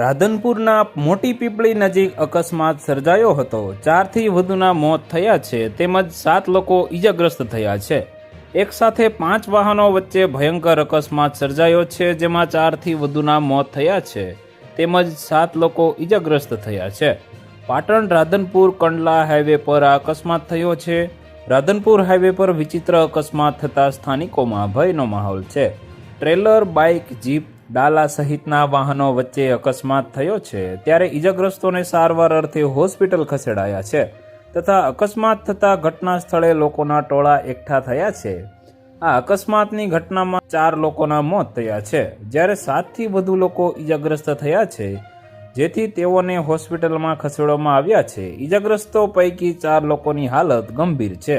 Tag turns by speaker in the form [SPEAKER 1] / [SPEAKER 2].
[SPEAKER 1] રાધનપુરના મોટી પીપળી નજીક અકસ્માત સર્જાયો હતો. ચારથી વધુના મોત થયા છે, તેમજ સાત લોકો ઈજાગ્રસ્ત થયા છે. એક સાથે પાંચ વાહનો વચ્ચે ભયંકર અકસ્માત સર્જાયો છે, જેમાં ચારથી વધુના મોત થયા છે, તેમજ સાત લોકો ઈજાગ્રસ્ત થયા છે. પાટણ રાધનપુર કંડલા હાઈવે પર આ અકસ્માત થયો છે. રાધનપુર હાઈવે પર વિચિત્ર અકસ્માત થતાં સ્થાનિકોમાં ભયનો માહોલ છે. ટ્રેલર બાઇક જીપ ડાલા સહિતના વાહનો વચ્ચે અકસ્માત થયો છે, ત્યારે ઈજાગ્રસ્તોને સારવાર અર્થે હોસ્પિટલ ખસેડાયા છે તથા અકસ્માત થતા ઘટના સ્થળે લોકોના ટોળા એકઠા થયા છે. આ અકસ્માતની ઘટનામાં ચાર લોકોના મોત થયા છે, જ્યારે સાતથી વધુ લોકો ઈજાગ્રસ્ત થયા છે, જેથી તેઓને હોસ્પિટલમાં ખસેડવામાં આવ્યા છે. ઈજાગ્રસ્તો પૈકી ચાર લોકોની હાલત ગંભીર છે.